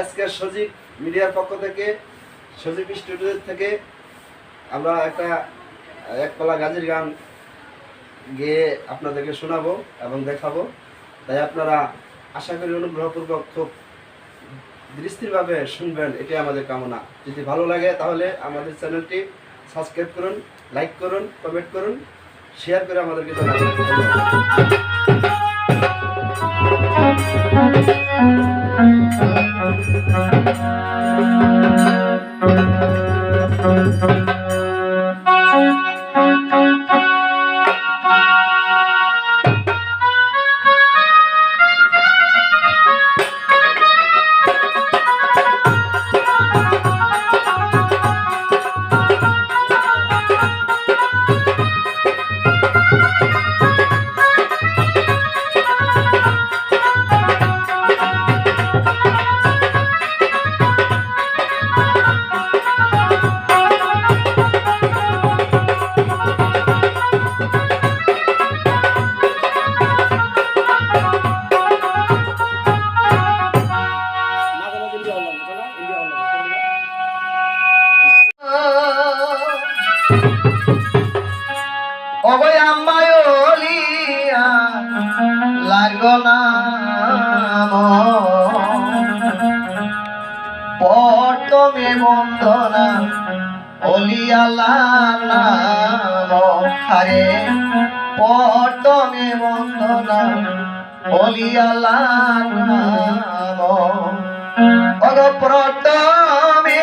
SK সজীব মিডিয়ার পক্ষ থেকে, সজীব স্টুডিও থেকে আমরা একটা একপালা গাজীর গান গেয়ে আপনাদেরকে শোনাবো এবং দেখাবো। তাই আপনারা আশা করি অনুগ্রহপূর্বক খুব দৃষ্টিরভাবে শুনবেন, এটাই আমাদের কামনা। যদি ভালো লাগে তাহলে আমাদের চ্যানেলটি সাবস্ক্রাইব করুন, লাইক করুন, কমেন্ট করুন, শেয়ার করে আমাদেরকে জানাবেন। লাগনা পটমে বন্দনা অলিয়ালা নাম হারে। পটমে বন্দনা অলিয়ালা নাম। অগ প্রটমে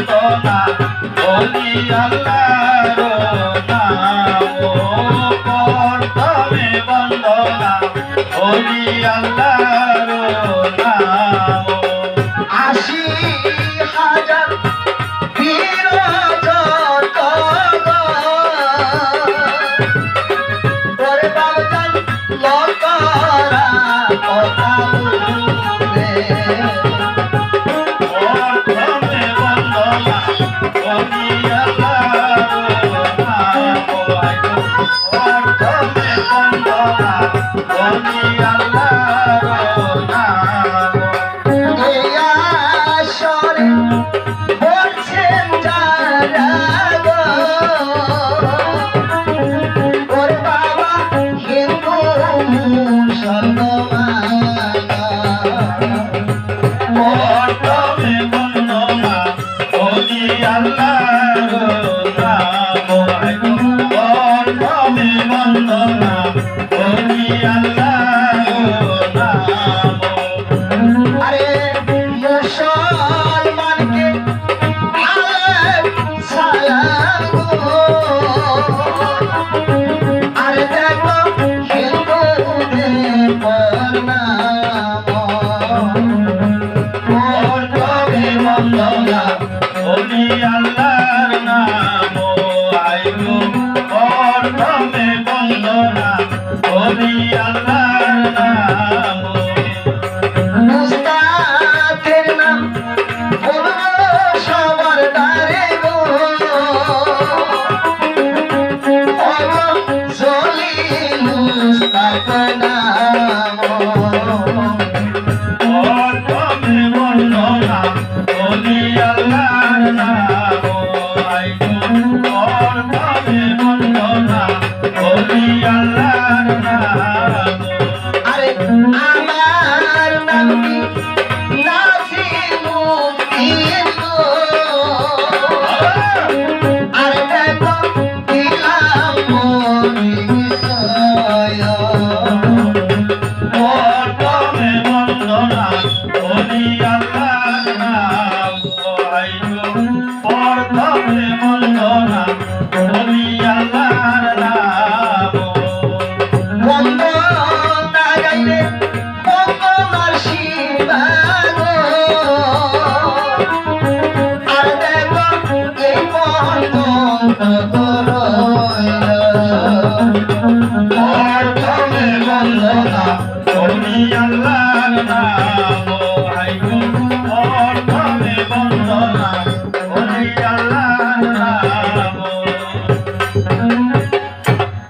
বন্দনা বলিয়া আল্লাহর নাম পটমে বন্দনা বলিয়া আল্লাহর নাম। আশি হাজার কথা। বন্দনা আল্লাহ ওলি আল্লাহর নাম আইলো। অর্থমে বন্দনা ওলি আল্লাহর নাম মুস্তাকের নাম বলব সবার দারে গো। জলি মুস্তাক নাম আল্লাহর নাম